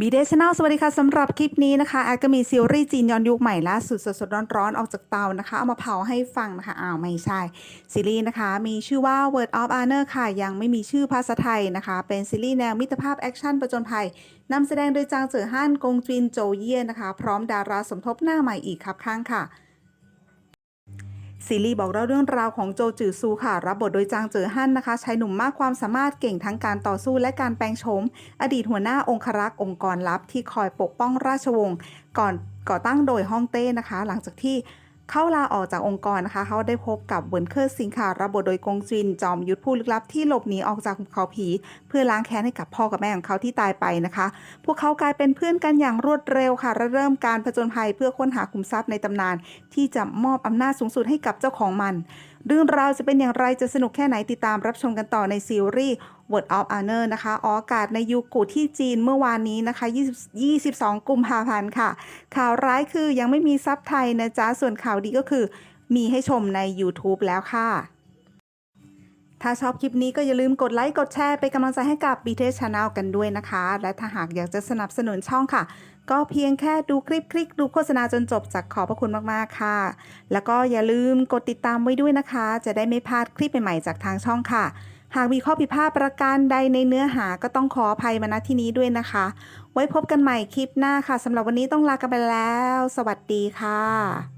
บีเดชแนลสวัสดีค่ะสำหรับคลิปนี้นะคะแอดก็มีซีรีส์จีนย้อนยุคใหม่ล่าสุดสดๆร้อนๆ ออกจากเตานะคะ เอามาเผาให้ฟังนะคะอ้าวไม่ใช่ ซีรีส์นะคะ มีชื่อว่า Word of Honor ค่ะ ยังไม่มีชื่อภาษาไทยนะคะ เป็นซีรีส์แนวมิตรภาพแอคชั่นประจนภัยนำแสดงโดยจางเจ๋อฮั่นกงจินโจเย่นะคะ พร้อมดาราสมทบหน้าใหม่อีกครับข้างค่ะ ซีรีส์บอกเล่าเรื่องราวของโจจือซูค่ะ รับบทโดยจางเจอฮั่นนะคะชายหนุ่มมากความสามารถเก่งทั้งการต่อสู้และการแปลงโฉมอดีตหัวหน้าองครักษ์องค์กรลับที่คอยปกป้องราชวงศ์ก่อนก่อตั้งโดยฮ่องเต้นะคะ หลังจากที่ เข้าลาออกจากองค์กรนะคะ เขาได้พบกับเวินเคอร์ซิงค่ะรับบทโดยกงจิน จอมยุทธผู้ลึกลับที่หลบหนีออกจากภูเขาผี เพื่อล้างแค้นให้กับพ่อกับแม่ของเขาที่ตายไปนะคะ พวกเขากลายเป็นเพื่อนกันอย่างรวดเร็วค่ะและเริ่มการผจญภัยเพื่อค้นหาคุมทรัพย์ในตำนาน ที่จะมอบอำนาจสูงสุดให้กับเจ้าของมัน เรื่องราวจะเป็นอย่างไรจะสนุกแค่ไหนติดตามรับชมกันต่อในซีรีส์ Word of Honor นะคะออกอากาศในยูกุที่จีนเมื่อวานนี้นะคะ20 22 กุมภาพันธ์ค่ะ ข่าวร้ายคือยังไม่มีซับไทยนะจ๊ะ ส่วนข่าวดีก็คือ มีให้ชมใน YouTube แล้วค่ะ ถ้าชอบคลิปนี้ก็อย่าลืมกดไลค์ กดแชร์เป็นกำลังใจให้กับ b t s Channel กันด้วยนะคะ และถ้าหากอยากจะสนับสนุนช่องค่ะ ก็เพียงแค่ดูคลิปคลิกดูโฆษณาจนจบจากขอบพระคุณมากๆค่ะ แล้วก็อย่าลืมกดติดตามไว้ด้วยนะคะ จะได้ไม่พลาดคลิปใหม่ๆจากทางช่องค่ะหากมีข้อผิดพลาดประการใดในเนื้อหาก็ต้องขออภัยมาณที่นี้ด้วยนะคะ ไว้พบกันใหม่คลิปหน้าค่ะสำหรับวันนี้ต้องลากันไปแล้ว สวัสดีค่ะ